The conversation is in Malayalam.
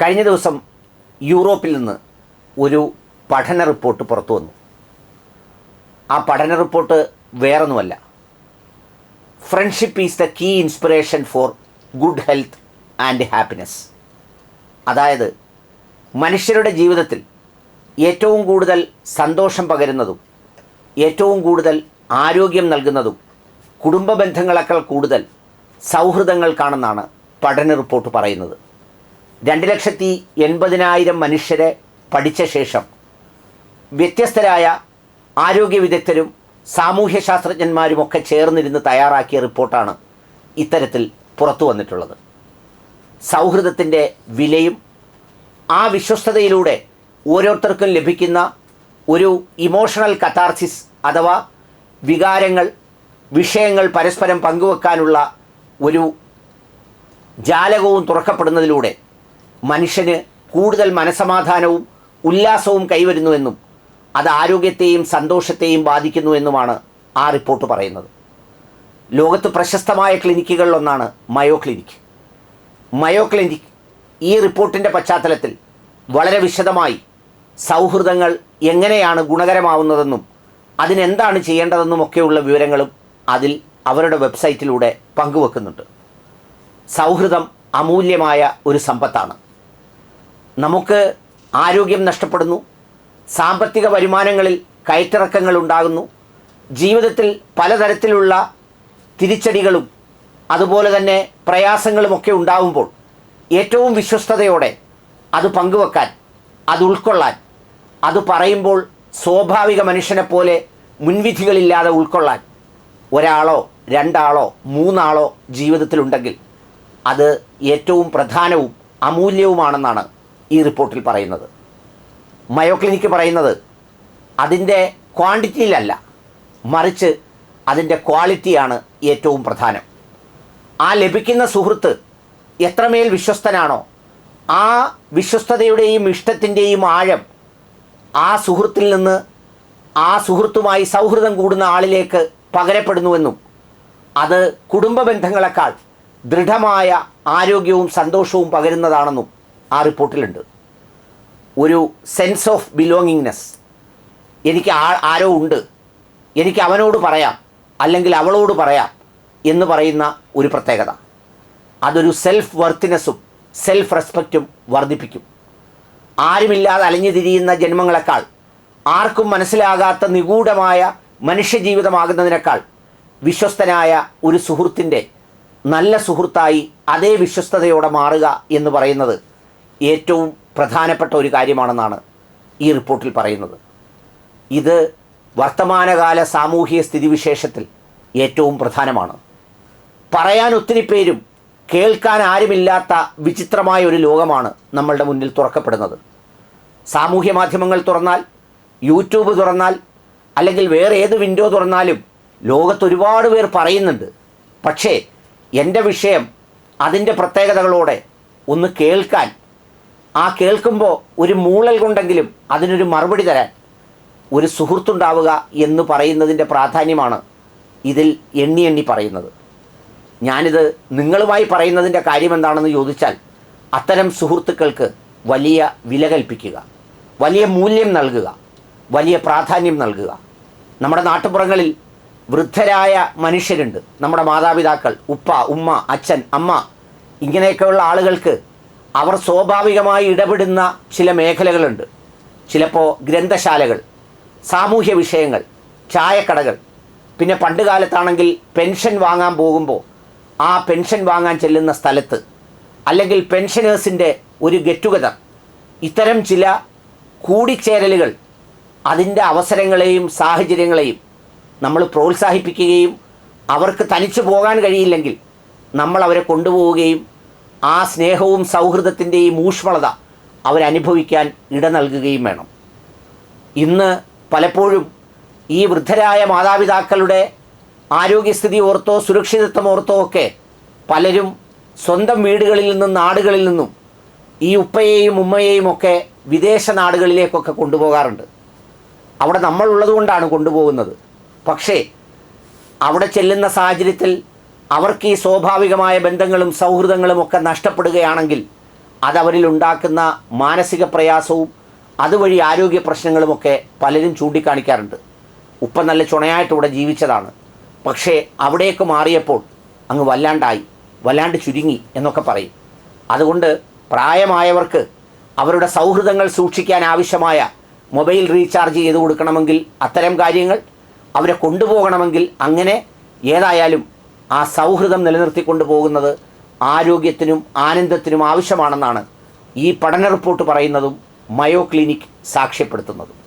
കഴിഞ്ഞ ദിവസം യൂറോപ്പിൽ നിന്ന് ഒരു പഠന റിപ്പോർട്ട് പുറത്തു വന്നു. ആ പഠന റിപ്പോർട്ട് വേറൊന്നുമല്ല. Friendship is the key inspiration for good health and happiness അതായത് മനുഷ്യരുടെ ജീവിതത്തിൽ ഏറ്റവും കൂടുതൽ സന്തോഷം പകരുന്നതും ഏറ്റവും കൂടുതൽ ആരോഗ്യം നൽകുന്നതും കുടുംബ ബന്ധങ്ങളെക്കാൾ കൂടുതൽ സൗഹൃദങ്ങൾക്കാണെന്നാണ് പഠന റിപ്പോർട്ട് പറയുന്നത്. രണ്ട് ലക്ഷത്തി എൺപതിനായിരം മനുഷ്യരെ പഠിച്ച ശേഷം വ്യത്യസ്തരായ ആരോഗ്യ വിദഗ്ധരും സാമൂഹ്യ ശാസ്ത്രജ്ഞന്മാരുമൊക്കെ ചേർന്നിരുന്ന് തയ്യാറാക്കിയ റിപ്പോർട്ടാണ് ഇത്തരത്തിൽ പുറത്തു വന്നിട്ടുള്ളത്. സൗഹൃദത്തിന്റെ വിലയും ആ വിശ്വസ്തതയിലൂടെ ഓരോരുത്തർക്കും ലഭിക്കുന്ന ഒരു ഇമോഷണൽ കത്താർസിസ് അഥവാ വികാരങ്ങൾ വിഷയങ്ങൾ പരസ്പരം പങ്കുവെക്കാനുള്ള ഒരു ജാലകവും തുറക്കപ്പെടുന്നതിലൂടെ മനുഷ്യന് കൂടുതൽ മനസമാധാനവും ഉല്ലാസവും കൈവരുന്നുവെന്നും അത് ആരോഗ്യത്തെയും സന്തോഷത്തെയും ബാധിക്കുന്നുവെന്നുമാണ് ആ റിപ്പോർട്ട് പറയുന്നത്. ലോകത്ത് പ്രശസ്തമായ ക്ലിനിക്കുകളിലൊന്നാണ് മയോ ക്ലിനിക്. മയോ ക്ലിനിക് ഈ റിപ്പോർട്ടിന്റെ പശ്ചാത്തലത്തിൽ വളരെ വിശദമായി സൗഹൃദങ്ങൾ എങ്ങനെയാണ് ഗുണകരമാവുന്നതെന്നും അതിനെന്താണ് ചെയ്യേണ്ടതെന്നും ഒക്കെയുള്ള വിവരങ്ങളും അതിൽ അവരുടെ വെബ്സൈറ്റിലൂടെ പങ്കുവെക്കുന്നുണ്ട്. സൗഹൃദം അമൂല്യമായ ഒരു സമ്പത്താണ്. നമുക്ക് ആരോഗ്യം നഷ്ടപ്പെടുന്നു സാമ്പത്തിക വരുമാനങ്ങളിൽ കയറ്റിറക്കങ്ങൾ ഉണ്ടാകുന്നു ജീവിതത്തിൽ പലതരത്തിലുള്ള തിരിച്ചടികളും അതുപോലെ തന്നെ പ്രയാസങ്ങളുമൊക്കെ ഉണ്ടാവുമ്പോൾ ഏറ്റവും വിശ്വസ്തയോടെ അത് പങ്കുവെക്കാൻ അത് ഉൾക്കൊള്ളാൻ അത് പറയുമ്പോൾ സ്വാഭാവിക മനുഷ്യനെ പോലെ മുൻവിധികളില്ലാതെ ഉൾക്കൊള്ളാൻ ഒരാളോ രണ്ടാളോ മൂന്നാളോ ജീവിതത്തിലുണ്ടെങ്കിൽ അത് ഏറ്റവും പ്രധാനവും അമൂല്യവുമാണെന്നാണ് ഈ റിപ്പോർട്ടിൽ പറയുന്നത്. മയോ ക്ലിനിക്ക് പറയുന്നത് അതിന്റെ ക്വാണ്ടിറ്റിയിലല്ല മറിച്ച് അതിന്റെ ക്വാളിറ്റിയാണ് ഏറ്റവും പ്രധാനം. ആ ലഭിക്കുന്ന സുഹൃത്ത് എത്രമേൽ വിശ്വസ്തനാണോ ആ വിശ്വസ്തതയുടെയും ഇഷ്ടത്തിന്റെയും ആഴം ആ സുഹൃത്തിൽ നിന്ന് ആ സുഹൃത്തുമായി സൗഹൃദം കൂടുന്ന ആളിലേക്ക് പകരപ്പെടുന്നുവെന്നും അത് കുടുംബ ബന്ധങ്ങളെക്കാൾ ദൃഢമായ ആരോഗ്യവും സന്തോഷവും പകരുന്നതാണെന്നും ആ റിപ്പോർട്ടിലുണ്ട്. ഒരു സെൻസ് ഓഫ് ബിലോങ്ങിങ്നെസ് എനിക്ക് ആ ആരോ ഉണ്ട്. എനിക്ക് അവനോട് പറയാം. അല്ലെങ്കിൽ അവളോട് പറയാം എന്ന് പറയുന്ന ഒരു പ്രത്യേകത. അതൊരു സെൽഫ് വർത്തിനെസ്സും സെൽഫ് റെസ്പെക്റ്റും വർദ്ധിപ്പിക്കും. ആരുമില്ലാതെ അലഞ്ഞു തിരിയുന്ന ജന്മങ്ങളെക്കാൾ ആർക്കും മനസ്സിലാകാത്ത നിഗൂഢമായ മനുഷ്യജീവിതമാകുന്നതിനേക്കാൾ വിശ്വസ്തനായ ഒരു സുഹൃത്തിന്റെ നല്ല സുഹൃത്തായി അതേ വിശ്വസ്തതയോടെ മാറുക എന്ന് പറയുന്നത് ഏറ്റവും പ്രധാനപ്പെട്ട ഒരു കാര്യമാണെന്നാണ് ഈ റിപ്പോർട്ടിൽ പറയുന്നത്. ഇത് വർത്തമാനകാല സാമൂഹിക സ്ഥിതിവിശേഷത്തിൽ ഏറ്റവും പ്രധാനമാണ്. പറയാൻ ഒത്തിരി പേരും കേൾക്കാൻ ആരുമില്ലാത്ത വിചിത്രമായ ഒരു ലോകമാണ് നമ്മളുടെ മുന്നിൽ തുറക്കപ്പെടുന്നത്. സാമൂഹ്യ മാധ്യമങ്ങൾ തുറന്നാൽ യൂട്യൂബ് തുറന്നാൽ അല്ലെങ്കിൽ വേറെ ഏത് വിൻഡോ തുറന്നാലും ലോകത്ത് ഒരുപാട് പേർ പറയുന്നുണ്ട്. പക്ഷേ എന്റെ വിഷയം അതിന്റെ പ്രത്യേകതകളോടെ ഒന്ന് കേൾക്കാൻ ആ കേൾക്കുമ്പോൾ ഒരു മൂളൽ കൊണ്ടെങ്കിലും അതിനൊരു മറുപടി തരാൻ ഒരു സുഹൃത്തുണ്ടാവുക എന്ന് പറയുന്നതിന്റെ പ്രാധാന്യമാണ് ഇതിൽ എണ്ണി എണ്ണി പറയുന്നത്. ഞാനിത് നിങ്ങളുമായി പറയുന്നതിന്റെ കാര്യം എന്താണെന്ന് ചോദിച്ചാൽ അത്തരം സുഹൃത്തുക്കൾക്ക് വലിയ വില കൽപ്പിക്കുക വലിയ മൂല്യം നൽകുക വലിയ പ്രാധാന്യം നൽകുക. നമ്മുടെ നാട്ടുപുറങ്ങളിൽ വൃദ്ധരായ മനുഷ്യരുണ്ട്. നമ്മുടെ മാതാപിതാക്കൾ ഉപ്പ ഉമ്മ അച്ഛൻ അമ്മ ഇങ്ങനെയൊക്കെയുള്ള ആളുകൾക്ക് അവർ സ്വാഭാവികമായി ഇടപെടുന്ന ചില മേഖലകളുണ്ട്. ചിലപ്പോൾ ഗ്രന്ഥശാലകൾ സാമൂഹ്യ വിഷയങ്ങൾ ചായക്കടകൾ. പിന്നെ പണ്ട് കാലത്താണെങ്കിൽ പെൻഷൻ വാങ്ങാൻ പോകുമ്പോൾ ആ പെൻഷൻ വാങ്ങാൻ ചെല്ലുന്ന സ്ഥലത്ത് അല്ലെങ്കിൽ പെൻഷനേഴ്സിന്റെ ഒരു ഗെറ്റ് ടുഗദർ ഇത്തരം ചില കൂടിച്ചേരലുകൾ അതിന്റെ അവസരങ്ങളെയും സാഹചര്യങ്ങളെയും നമ്മൾ പ്രോത്സാഹിപ്പിക്കുകയും അവർക്ക് തനിച്ചു പോകാൻ കഴിയില്ലെങ്കിൽ നമ്മൾ അവരെ കൊണ്ടുപോവുകയും ആ സ്നേഹവും സൗഹൃദത്തിന്റെയും ഊഷ്മളത അവരനുഭവിക്കാൻ ഇട നൽകുകയും വേണം. ഇന്ന് പലപ്പോഴും ഈ വൃദ്ധരായ മാതാപിതാക്കളുടെ ആരോഗ്യസ്ഥിതി ഓർത്തോ സുരക്ഷിതത്വം ഓർത്തോ ഒക്കെ പലരും സ്വന്തം വീടുകളിൽ നിന്നും നാടുകളിൽ നിന്നും ഈ ഉപ്പയെയും ഉമ്മയെയും ഒക്കെ വിദേശ നാടുകളിലേക്കൊക്കെ കൊണ്ടുപോകാറുണ്ട്. അവിടെ നമ്മളുള്ളത് കൊണ്ടാണ് കൊണ്ടുപോകുന്നത്. പക്ഷേ അവിടെ ചെല്ലുന്ന സാഹചര്യത്തിൽ അവർക്ക് ഈ സ്വാഭാവികമായ ബന്ധങ്ങളും സൗഹൃദങ്ങളും ഒക്കെ നഷ്ടപ്പെടുകയാണെങ്കിൽ അതവരിൽ ഉണ്ടാക്കുന്ന മാനസിക പ്രയാസവും അതുവഴി ആരോഗ്യ പ്രശ്നങ്ങളുമൊക്കെ പലരും ചൂണ്ടിക്കാണിക്കാറുണ്ട്. ഉപ്പ നല്ല ചുണയായിട്ട് ഇവിടെ ജീവിച്ചതാണ്. പക്ഷേ അവിടേക്ക് മാറിയപ്പോൾ അങ്ങ് വല്ലാണ്ടായി വല്ലാണ്ട് ചുരുങ്ങി എന്നൊക്കെ പറയും. അതുകൊണ്ട് പ്രായമായവർക്ക് അവരുടെ സൗഹൃദങ്ങൾ സൂക്ഷിക്കാൻ ആവശ്യമായ മൊബൈൽ റീചാർജ് ചെയ്ത് കൊടുക്കണമെങ്കിൽ അത്തരം കാര്യങ്ങൾ അവരെ കൊണ്ടുപോകണമെങ്കിൽ അങ്ങനെ ഏതായാലും ആ സൗഹൃദം നിലനിർത്തിക്കൊണ്ടു പോകുന്നത് ആരോഗ്യത്തിനും ആനന്ദത്തിനും ആവശ്യമാണെന്നാണ് ഈ പഠന റിപ്പോർട്ട് പറയുന്നതും മയോ ക്ലിനിക് സാക്ഷ്യപ്പെടുത്തുന്നതും.